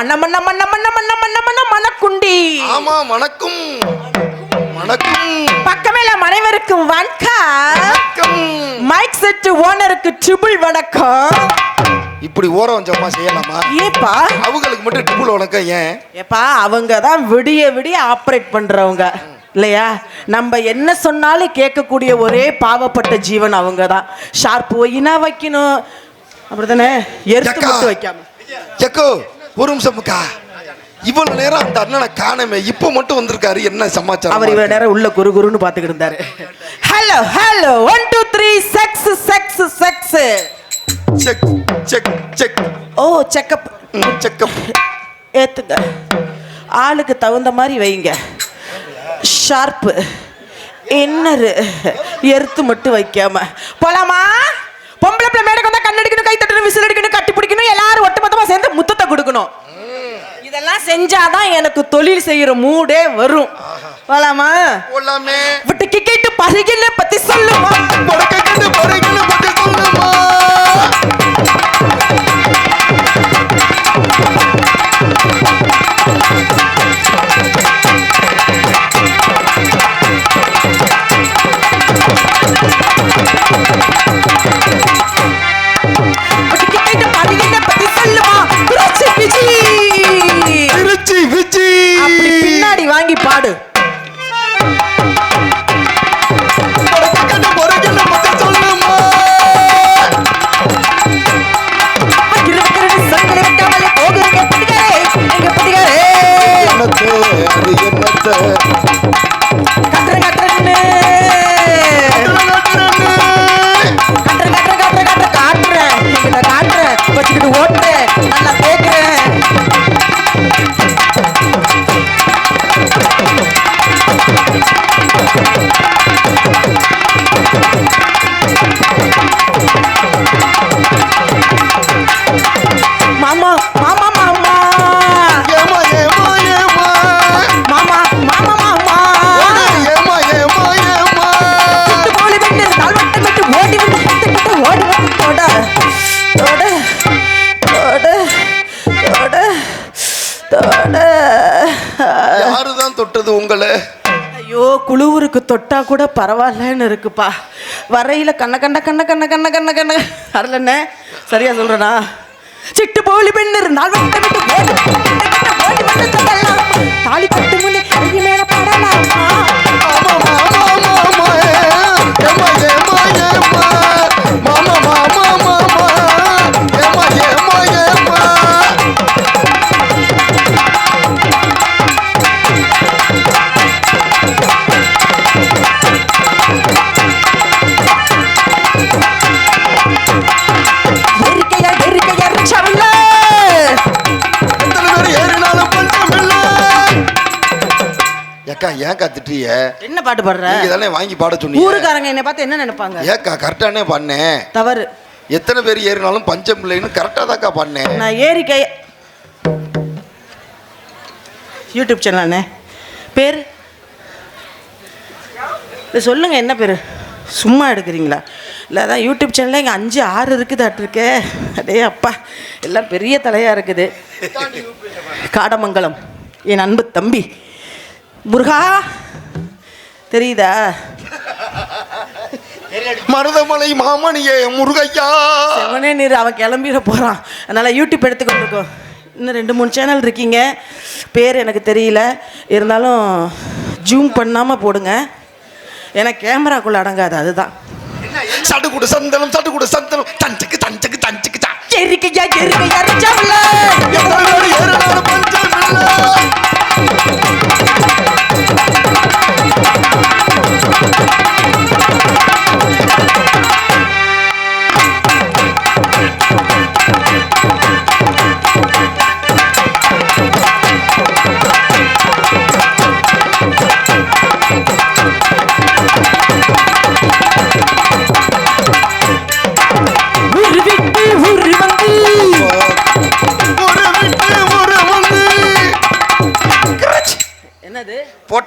மன்ன மன்ன மன்ன மன்ன மணக்குண்டி ஆமா வணக்கம். வணக்கம். பக்கமேல அனைவருக்கும் வணக்கம். மைக் செட் ஓனருக்கு ட்ரிபிள் வணக்கம். இப்படி ஓர வஞ்சமா செய்யலாமா? ஏப்பா? அவங்களுக்கு மட்டும் ட்ரிபிள் வணக்கம் ஏன்? ஏப்பா அவங்க தான் விடிய விடிய ஆப்ரேட் பண்றவங்க. இல்லையா? நம்ம என்ன சொன்னாலும் கேட்கக்கூடிய ஒரே பாவப்பட்ட ஜீவன் அவங்க தான். ஷார்ப் ஒயினா வைக்கணும். அப்படிதானே எருத்து. மட்டும் வைக்காம. எக்கோ ஒரு நிமிஷம் அக்கா. இவ்வளவு நேரம் அந்த அண்ணனை காணமே இப்போ மட்டும் வந்திருக்காரு என்ன சமாச்சாரம் அவர் இவ்வளவு நேரம் உள்ள குரு குருன்னு பாத்துக்கிட்டு இருந்தாரு. Hello hello one two three checks checks checks check check check ஓ செக்கப் செக்கப் ஏத்துங்க. ஆளுக்கு தகுந்த மாதிரி வைங்க. ஷார்ப்பு இன்னரு எருத்து மட்டும் வைக்காம. போலாமா? பொம்பளை பிள்ளை மேடைக்கு வந்தா கண்ணடிக்கணும் கை தட்டணும் விசில் அடிக்கணும் கட்டி பிடிக்கணும் எல்லாரும் ஒட்டுமொத்தமா சேர்ந்து முத்தத்தை கொடுக்கணும். இதெல்லாம் செஞ்சாதான் எனக்கு தொழில் செய்யற மூடே வரும். போலாமா விட்டு கிக்கிட்டு பறக்கணும் பத்தி சொல்லுமா? தொட்டது உங்களை. ஐயோ குழுவுருக்கு தொட்டா கூட பரவாயில்லன்னு இருக்குப்பா. வரையில கண்ண கண்ண கண்ண கண்ண கண்ண கண்ண கண்ண. வரலண்ணே சரியா சொல்றனா? சிட்டு போலி பெண் இருந்தால் தாலி கட்டு முன்னே மேல படலாமா? ஏக்கா ஏக்கா திட்டிய என்ன பாட்டு பாடுற? நீங்க தானே வாங்கி பாட சொன்னீங்க. ஊருக்காரங்க என்னை பார்த்து என்ன நினைப்பாங்க? ஏக்கா கரெக்டானே பண்ணேன் தவறு. எத்தனை பேர் ஏறினாலும் பஞ்சம் இல்லைன்னு கரெக்டாக தாக்கா பண்ணேன் நான் ஏரிக்கை யூடியூப் சேனலாண்ணே பேர்? சொல்லுங்க என்ன பேர்? சும்மா எடுக்கிறீங்களா? இல்லை அதான் யூடியூப் சேனலில் இங்கே அஞ்சு ஆறு இருக்குதாட்டு இருக்கே. அடே அப்பா எல்லாம் பெரிய தலையாக இருக்குது. காடமங்கலம். என் அன்பு தம்பி. முருகா? தெரியுதா? மருதமலை மாமணியே முருகையா. செவனே நீர் அவன் கிளம்பிட போகிறான் அதனால் யூடியூப் எடுத்துக்கிட்டு இருக்கோம் இன்னும் ரெண்டு மூணு சேனல் இருக்கீங்க. பேர் எனக்கு தெரியல. இருந்தாலும் ஜூம் பண்ணாமல் போடுங்க. ஏன்னா கேமராக்குள்ளே அடங்காது அதுதான். சடுகுடு சந்தனம் சடுகுடு சந்தனம். தஞ்சுக்கு தஞ்சுக்கு தஞ்சுக்கு எரிக்கையா எரிக்கையா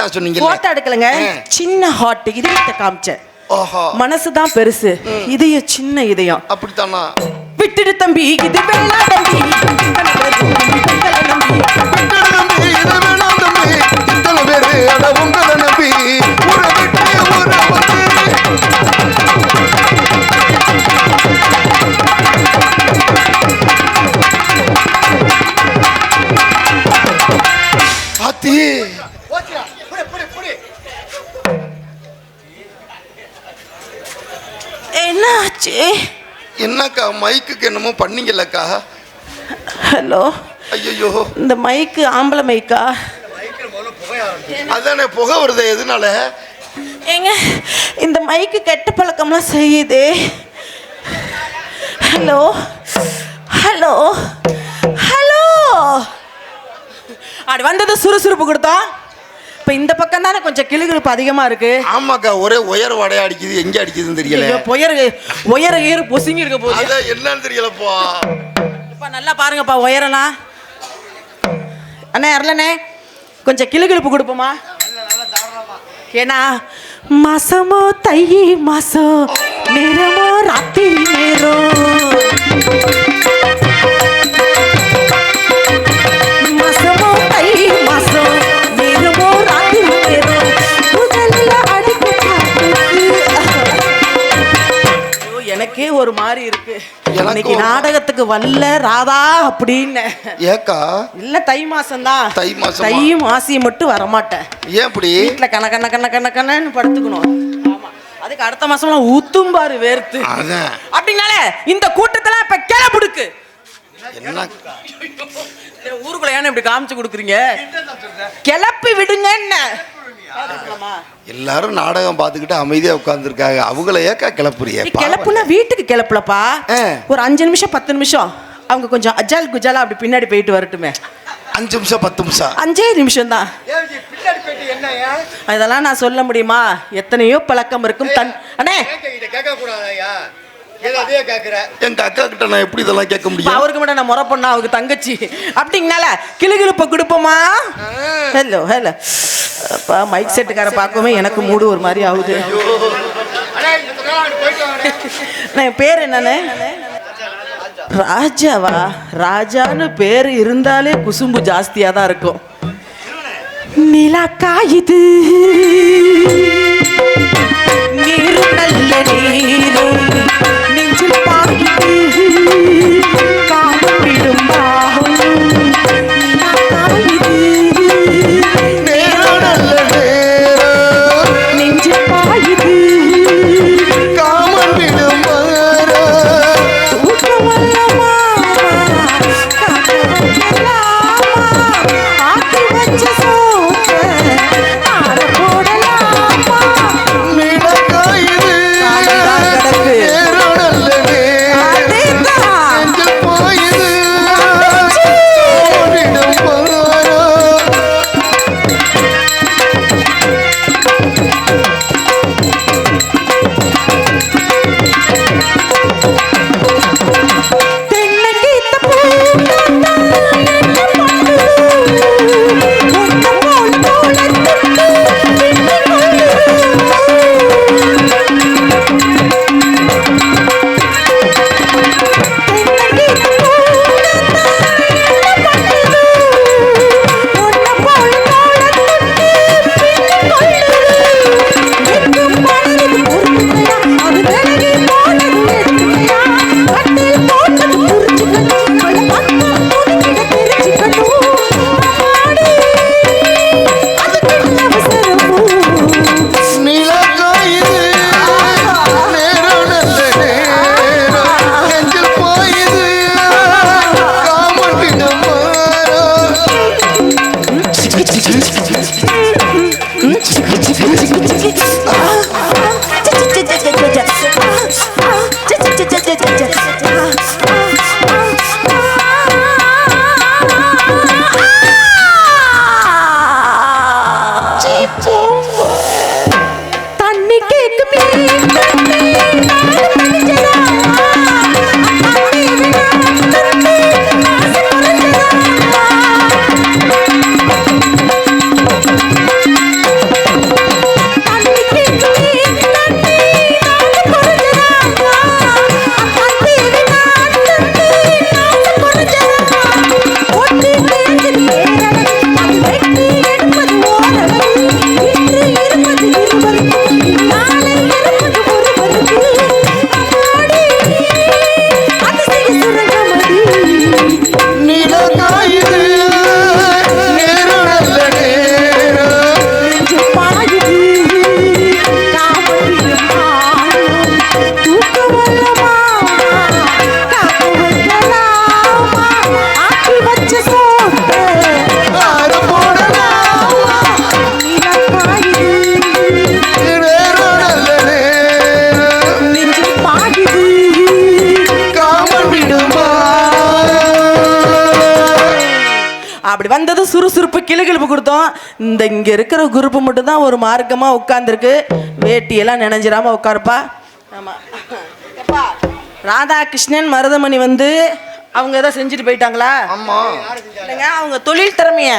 போட்டா சொன்னீங்க போட்டோ எடுக்கலங்க. சின்ன ஹாட் இதயத்தை காமிச்சேன். ஆஹா. மனசு தான் பெருசு இதயம் சின்ன இதயம். அப்படித்தானா? விட்டுடு தம்பி இது வேணா தம்பி. ஆச்சு என்னக்கா மைக்குக்கு என்னமோ பண்ணீங்கல்லக்கா? ஹலோ. ஐயோ இந்த மைக்கு ஆம்பளை மைக்கா? அதானே புகை வருது எதனால? ஏங்க இந்த மைக்கு கெட்ட பழக்கம்லாம் செய்யுதே. ஹலோ. ஹலோ. ஹலோ. அப்படி வந்தது சுறுசுறுப்பு கொடுத்தோம் இப்போ இந்த பக்கம் தானே கொஞ்சம் கிளுகிழுப்பு அதிகமாக இருக்கு. ஆமாக்கா ஒரே உயர் வடையா அடிக்குது எங்க அடிக்குதுன்னு தெரியல. உயர உயர ஏறு பொசுங்கி இருக்க போகுது. என்னன்னு தெரியலப்பா. அப்பா நல்லா பாருங்கப்பா உயரலாம் அண்ணே அருளண்ணே கொஞ்சம் கிளுகிழுப்பு கொடுப்போமா? ஏன்னா மாசமோ தை மாசம் நேரமோ ராத்திரி நேரம். இன்னைக்கு நாடகத்துக்கு வரல ராதா அப்படின்னு. ஏக்கா? இல்ல தை மாசம் தான் தை மாசமா? தையும் மாசியும் மட்டும் வரமாட்டேன். ஏன் இப்படி வீட்டுல கண கண்ண கண்ண கண்ண கண்ணன்னு படுத்துக்கணும். ஆமா. அதுக்கு அடுத்த மாசம்லாம் ஊத்தும் பாரு வேர்த்து. அதான் அப்படின்னால இந்த கூட்டத்துல இப்ப கிளப்புடுக்கு என்ன? ஊருக்குள்ள ஏன்னு இப்படி காமிச்சு கொடுக்குறீங்க? கிளப்பி விடுங்க என்ன? எல்லாரும் நாடகம் பார்த்துக்கிட்டு அமைதியா உட்கார்ந்துருக்காங்க. அவங்கள ஏக்கா கிளப்புறிய? கிளப்புனா வீட்டுக்கு கிளப்புலப்பா. ஒரு அஞ்சு நிமிஷம் பத்து நிமிஷம். அவங்க கொஞ்சம் அஜால் குஜாலா அப்படி பின்னாடி போயிட்டு வரட்டுமே. அஞ்சு நிமிஷம் பத்து நிமிஷம். அஞ்சே நிமிஷம் தான் அதெல்லாம் நான் சொல்ல முடியுமா? எத்தனையோ பழக்கம் இருக்கும். தன் அண்ணே! எங்க அக்கா கிட்ட நான் எப்படி இதெல்லாம் கேட்க முடியும்? அவருக்கு மட்டும் நான் முறை பண்ணா அவருக்கு தங்கச்சி. அப்படிங்கனால கிளுகிழுப்ப கொடுப்போமா? Hello hello. அப்பா மைக் செட்டுக்கார பார்க்கவே எனக்கு மூடு ஒரு மாதிரி ஆகுது. நான் என் பேர் என்னன்னு? ராஜாவா? ராஜான்னு பேர் இருந்தாலே குசும்பு ஜாஸ்தியா தான் இருக்கும். நிலா காயுது நீரு நல்ல நீரு நெஞ்சில் பாயுது Thank you. கொடுத்தோம் இந்த இங்க இருக்கிற குரூப் மட்டும் தான் ஒரு மார்க்கமா உட்கார்ந்துருக்கு. வேட்டியெல்லாம் நினைஞ்சிராம உட்காருப்பா. ஆமா. எப்பா, ராதாகிருஷ்ணன் மருதமணி வந்து அவங்க ஏதோ செஞ்சுட்டு போயிட்டாங்களா? ஆமா. இல்லைங்க அவங்க தொழில் திறமைய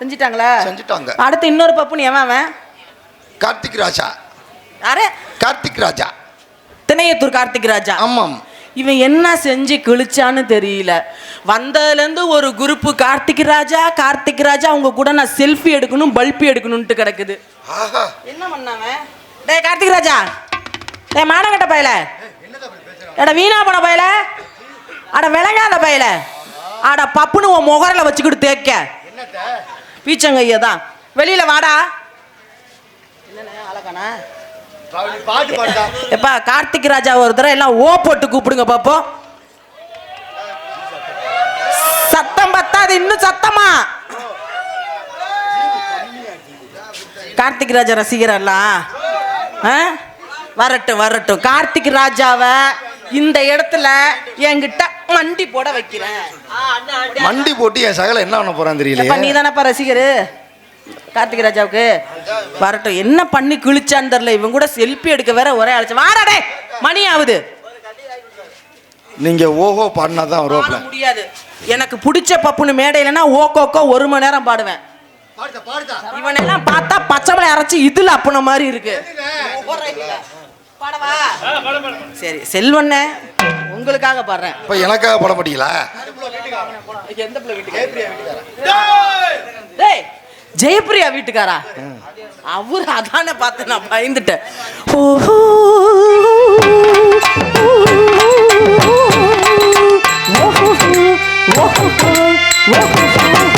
செஞ்சிட்டாங்களா? செஞ்சுட்டாங்க. அடுத்து இன்னொரு பப்புனு எவன் அவன்? கார்த்திக் ராஜா. யாரு? கார்த்திக் ராஜா. திணையத்தூர் கார்த்திக் ராஜா. ஆமாம். இவன் என்ன செஞ்சு கிழிச்சான்னு தெரியல. வந்ததுலேருந்து ஒரு குரூப்பு கார்த்திக் ராஜா கார்த்திக் ராஜா அவங்க கூட நான் செல்ஃபி எடுக்கணும் பல்பி எடுக்கணும்ட்டு கிடக்குது. ஆஹா. என்ன பண்ணாவன்? டேய் கார்த்திக் ராஜா. டேய் மானங்கட்ட பயல. எட வீணா போன பயல. அட விளங்காத பயல. அட பப்புன்னு உன் முகரில் வச்சுக்கிட்டு தேக்க. பீச்சங்கையா தான். வெளியில வாடா. பாட்டு பாடுதா எப்பா கார்த்திக் ராஜா ஒரு தடவை எல்லாம் ஓ போட்டு கூப்பிடுங்க பாப்போம். சத்தம் பத்தாது இன்னும் சத்தமா? கார்த்திக் ராஜா ரசிகரெல்லாம் ஆ? வரட்டும் வரட்டும். கார்த்திக் ராஜாவை இந்த இடத்துல என்கிட்ட மண்டி போட வைக்கிறேன். மண்டி போட்டு என் சகல என்ன பண்ண போறான் எப்பா தெரியலையே. நீ தானப்பா ரசிகரு? கார்த்திக் ராஜாவுக்கு? வரட்டும். என்ன பண்ணி கிழிச்சான்னு தெரியல. இவன் கூட செல்ஃபி எடுக்க வேற ஒரே அழைச்சு வாடாடே மணி ஆகுது. நீங்க ஓஹோ பாடினா தான் வருவாப்ல பாட முடியாது. எனக்கு பிடிச்ச பப்புனு மேடையிலனா ஓகோக்கோ ஒரு மணி நேரம் பாடுவேன். இவனெல்லாம் பார்த்தா பச்சை மிளகாய் அரைச்சி இதுல அப்புன மாதிரி இருக்கு. பாடவா? சரி செல்வண்ணே உங்களுக்காக பாடுறேன். இப்ப எனக்காக பாட மாட்டீங்களா எந்த பிள்ளை வீட்டுக்கு? டேய் ஜெயப்பிரியா வீட்டுக்காரா? அவரு அதான பார்த்து நான் பயந்துட்டேன். ஓஹோ. ஓஹோ. ஓஹோ. ஓஹோ.